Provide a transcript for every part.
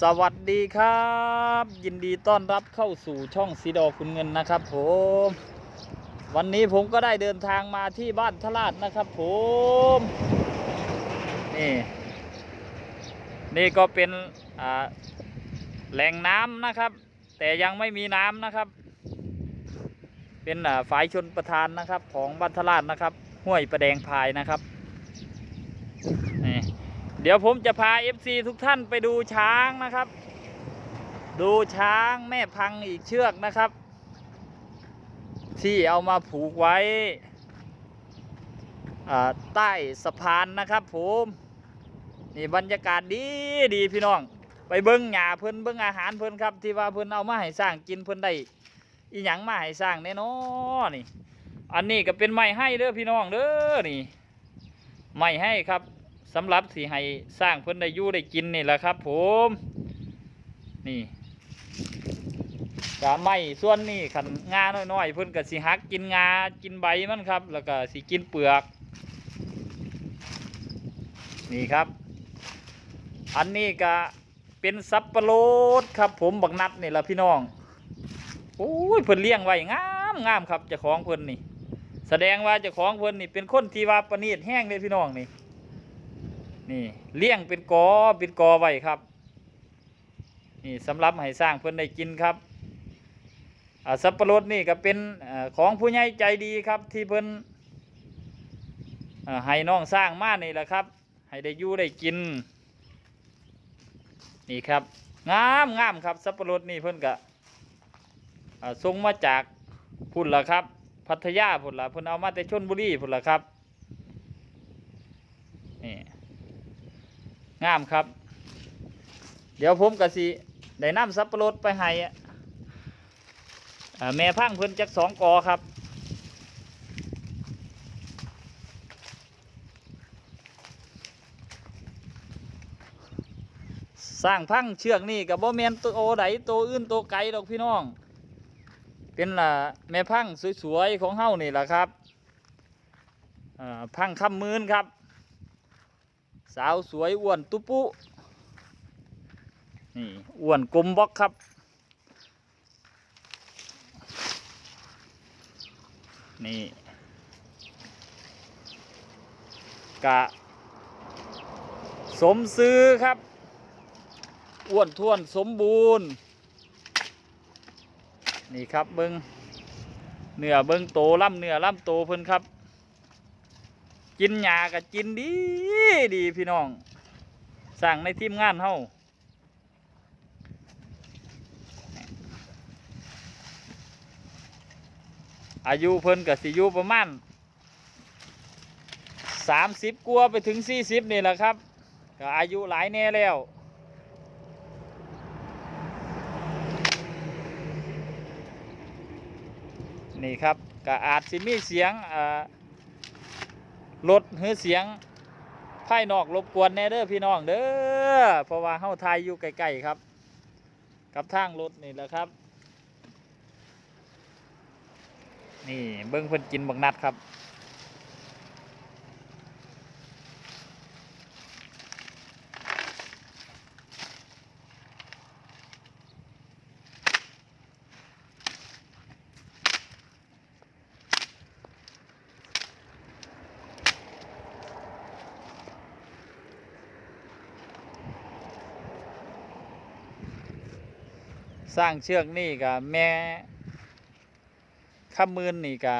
สวัสดีครับ ยินดีต้อนรับเข้าสู่ช่องซีดอคุณเงินนะครับผมวันนี้ผมก็ได้เดินทางมาที่บ้านทลาดนะครับผมนี่นี่ก็เป็นแหล่งน้ำนะครับ แต่ยังไม่มีน้ำนะครับ เป็นอ่าฝายชนประทานนะครับของบ้านทลาดนะครับ ห้วยประแดงพายนะครับ ดี๋ยวผมจะพา FC ทุกท่านไปดูช้างนะครับ ดูช้างแม่พังอีกเชือกนะครับ ที่เอามาผูกไว้ใต้สะพานนะครับผมนี่บรรยากาศดีดีพี่น้อง ไปเบิ้งหญ้าเพิ่นเบิ้งอาหารเพิ่นครับ ที่ว่าเพิ่นเอามาให้สร้างกินเพิ่นได้อีหยังมาให้สร้างแน่นอนนี่ อันนี้ก็เป็นไม้ให้เด้อพี่น้องเด้อนี่ไม้ให้ครับ สำหรับสีให้สร้างเพิ่นได้ยู่ได้กินนี่แหละครับ ผม นี่กะไม่ส่วนนี่ขันงาน้อยๆเพิ่นก็สิหักกินงากินใบมันครับ แล้วก็สิกินเปลือก นี่ครับ อันนี้ก็เป็นสับปะรดครับ ผมบักนัดนี่แหละพี่น้องโอ้ยเพิ่นเลี้ยงไว้งามงามครับเจ้าของเพิ่นนี่ แสดงว่าเจ้าของเพิ่นนี่เป็นคนที่ว่าประณีตแห้งเลยพี่น้องนี่ นี่เลี้ยงเป็นกอเป็นกอไว้ครับ นี่สำหรับให้สร้างเพิ่อนได้กินครับสับปะรดนี่ก็เป็นของผู้ใหญ่ใจดีครับที่เพิ่นอ่าให้น้องสร้างมานี่แหละครับ ให้ได้อยู่ได้กิน นี่ครับงามงามครับสับปะรดนี่เพิ่นก็ส่งมาจากพุ่นละครับ พัทยาพุ่นละเพิ่นเอามาแต่ชนบุรีพุ่นละครับ งามครับ เดี๋ยวผมกสิได้น้ำสับปะรดไปให้แม่พังเพิ่นจักสองกอครับ สร้างพังเชือกนี่กับบ่แมนตัวโอไดตัวอื่นตัวไกลดอกพี่น้อง เป็นล่ะแม่พังสวยๆของเฮานี่แหละครับพังคำมืนครับ สาวสวยอ้วนตุปุนี่อ้วนกลมบล็อกครับ นี่กะ สมซื้อครับ อ้วนท้วนสมบูรณ์ นี่ครับเบิงเนื้อเบิงโตล่ำเนื้อล่ำโตเพิ่นครับ กินหญ้าก็กินดีดีพี่น้อง สั่งในทีมงานเฮาอายุเพิ่นก็สิอยู่ประมาณสามสิบกว่าไปถึงสี่สิบนี่แหละครับก็อายุหลายแน่แล้วนี่ครับก็อาจสิมีเสียงอ่า รถหรือเสียงภายนอกรบกวนแน่เด้อพี่น้องเด้อเพราะว่าเฮาทายอยู่ใกล้ๆครับ กับทางรถนี่แหละครับ นี่เบิ้งเพิ่นกินบักนัดครับ สร้างเชือกนี่กับแม่ข้ามืนนี่กะ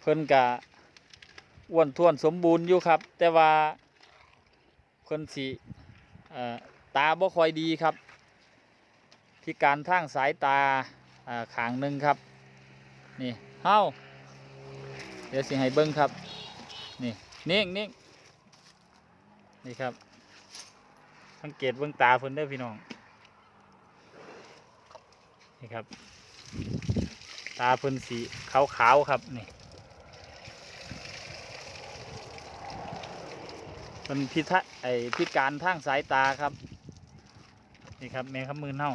เพิ่นกะอ้วนท้วนสมบูรณ์อยู่ครับ แต่ว่าเพิ่นสิตาบ่ค่อยดีครับ พิการทางสายตาขางหนึ่งครับ นี่เฮาเดี๋ยวสิให้เบิ้งครับ นี่นิ่งนิ่งนี่ครับสังเกตเบิ้งตาเพิ่นเด้อพี่น้อง นี่ครับ ตาเพิ่นสีขาวๆครับนี่มันพิทะไอพิการทางสายตาครับ นี่ครับแม่ขมือเน่า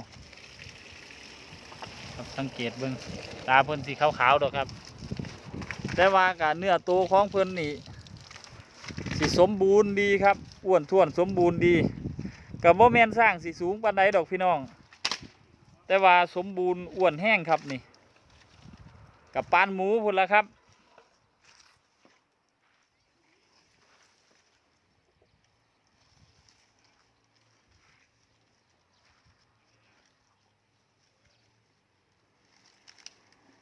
ครับสังเกตเบิ่งตาเพิ่นสีขาวๆดอกครับ แต่ว่ากับเนื้อตัวของเพิ่นนี่สีสมบูรณ์ดีครับอ้วนท้วนสมบูรณ์ดีกับโมแมนสร้างสีสูงปานใดดอกพี่น้อง แต่ว่าสมบูรณ์อ้วนแห้งครับนี่กับปานหมูพุ่นละครับ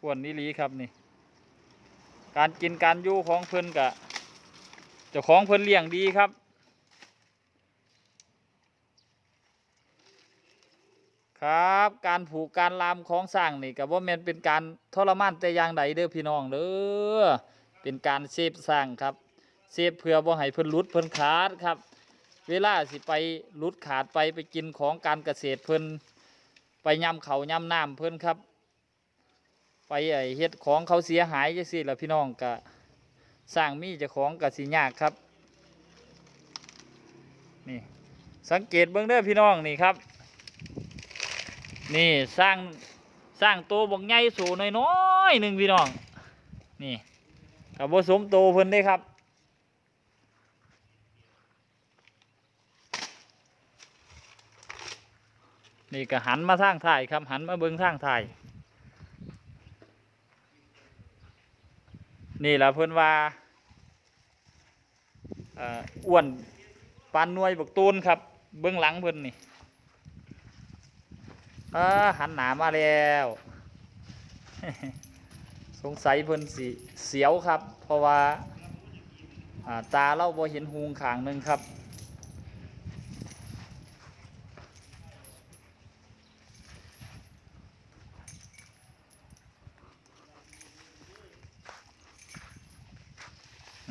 อ้วนนี่ลีครับนี่ การกินการอยู่ของเพิ่นกะเจ้าของเพิ่นเลี้ยงดีครับ ครับ การผูกการลามของสร้างนี่กับว่าแมนเป็นการทรมานแต่อย่างใดเด้อพี่น้องเด้อเป็นการเซฟสร้างครับเซฟเพื่อบ่ให้เพิ่นลุดเพิ่นขาดครับ เวลาสิไปลุดขาดไปไปกินของการเกษตรเพิ่นไปย่ำเขาย่ำน้ำเพิ่นครับ ไปไอ้เฮ็ดของเขาเสียหายจังซี่ล่ะพี่น้องก็สร้างมีเจ้าของก็สิยากครับนี่สังเกตเบิ่งเด้อพี่น้องนี่ครับ นี่สร้างสร้างตัวบักใหญ่สูงน้อยๆหนึ่งพี่น้อง นี่กับผสมโตวเพิ่นได้ครับ นี่ก็หันมาทางถ่ายครับ หันมาเบิ่งทางถ่าย นี่แหละเพิ่นว่าอ้วนปานนวยบักตูนครับ เบื้องหลังเพิ่นนี่ อหันหนามาแล้ว สงสัยเพิ่นสิเสียวครับ เพราะว่าตาเราบ่เห็นหูงขางหนึ่งครับ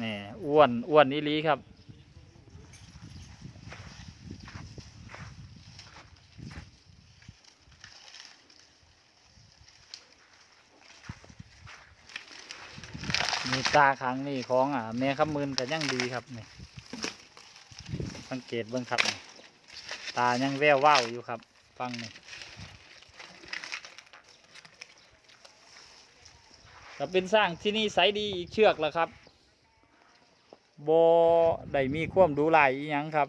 นี่อ้วนอ้วนอีลีครับ มี ตาขังนี่ของอะแม่คำมืนก็ยังดีครับนี่สังเกตเบิ่งครับนี่ตายังแววว่าวอยู่ครับ ฟังนี่ก็เป็นสร้างที่นี่ใสดีอีกเชือกแล้วครับโบได้มีความดูไหลยอีหยังครับ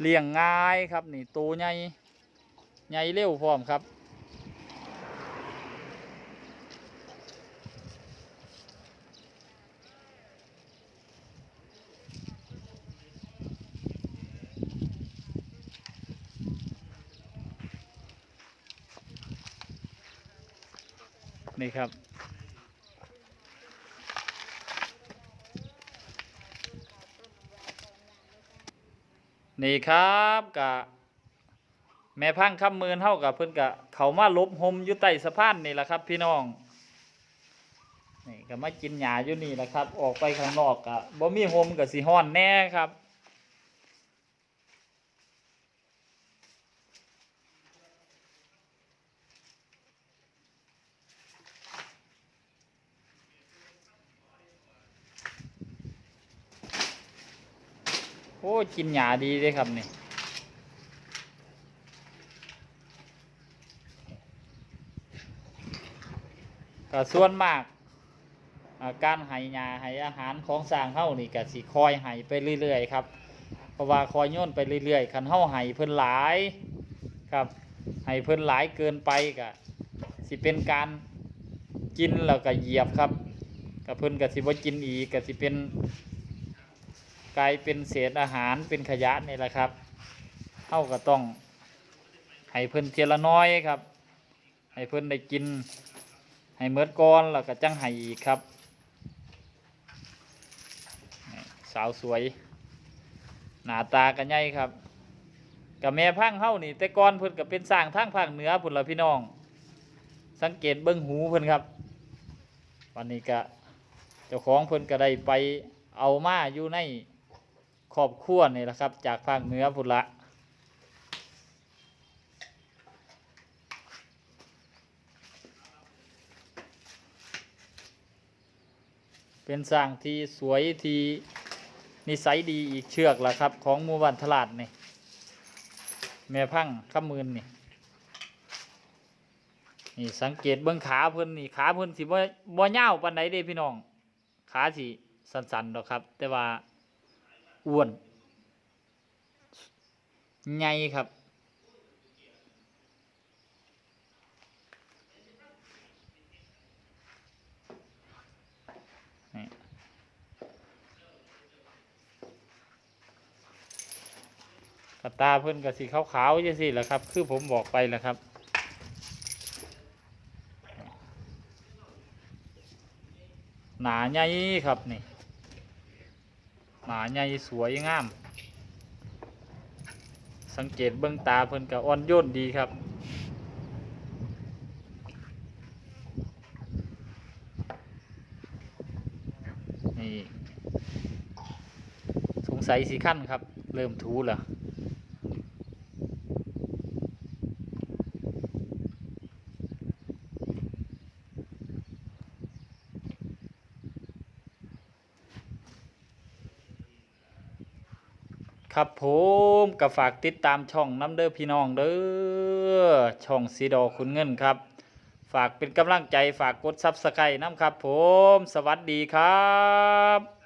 เลี้ยงง่ายครับนี่โตใหญ่ใหญ่เร็วพร้อมครับ นี่ครับ นี่ครับกะแม่พังคำมืนเท่ากับเพิ่อนกะเขามาลบหมอยู่ใต้สะพานนี่แหละครับ พี่น้องนี่ก็มากินหญ้าอยู่นี่แหละครับ ออกไปข้างนอกกะบ่มีหมกับสีห้อนแน่ครับ โอ้กินหญ้าดีเลยครับนี่ก็ส่วนมากาการให้ยาให้อาหารของสร้างเฮานี่ก็สิคอยให้ไปเรื่อยๆครับ เพราะว่าคอยย่นไปเรื่อยๆคันเฮาให้เพิ่นหลายครับให้เพิ่นหลายเกินไปก็สิเป็นการกินแล้วก็เหยียบครับก็เพิ่นก็สิบ่กินอีกก็สิเป็น กลายเป็นเศษอาหารเป็นขยะนี่แหละครับเฮาก็ต้องให้เพิ่นเทียละน้อยครับ ให้เพิ่นได้กิน ให้เมิดก้อนแล้วก็จังให้อีกครับ สาวสวย หน้าตากันใหญ่ครับกับแม่พังเฮานี่ แต่ก่อนเพิ่นก็เป็นสร้างทางภาคเหนือพุ่นละพี่น้อง สังเกตเบิ่งหูเพิ่นครับ วันนี้ก็เจ้าของเพิ่นก็ได้ไปเอามาอยู่ใน ครอบครัวนี่แหละครับ จากภาคเหนือพุละเป็นสร้างที่สวยที่นิสัยดีอีกเชือกละครับ ของหมู่บ้านทลาดนี่แม่พังข้ามืนนี่นี่สังเกตเบื้องขาเพิ่นนี่ขาเพิ่นสิบ่บ่ยาวปานใดเด้พี่น้อง ขาสิสันๆดอกครับ แต่ว่า อ้วนไงครับกระตาเพิ่อนกับสีขาวๆจังซี่แหละครับ คือผมบอกไปแหละครับหนาใหญ่ครับนี่ หนาใหญ่สวยงาม สังเกตเบื้องตาเพิ่นกับอ่อนโยนดีครับนี่สงสัยสีขั้นครับ เริ่มทูแล้ว ครับผมก็ฝากติดตามช่องน้ำเด้อพี่น้องเด้อช่องสีดอคุณเงินครับ ฝากเป็นกำลังใจฝากกดซับสไครต์น้ำครับผม สวัสดีครับ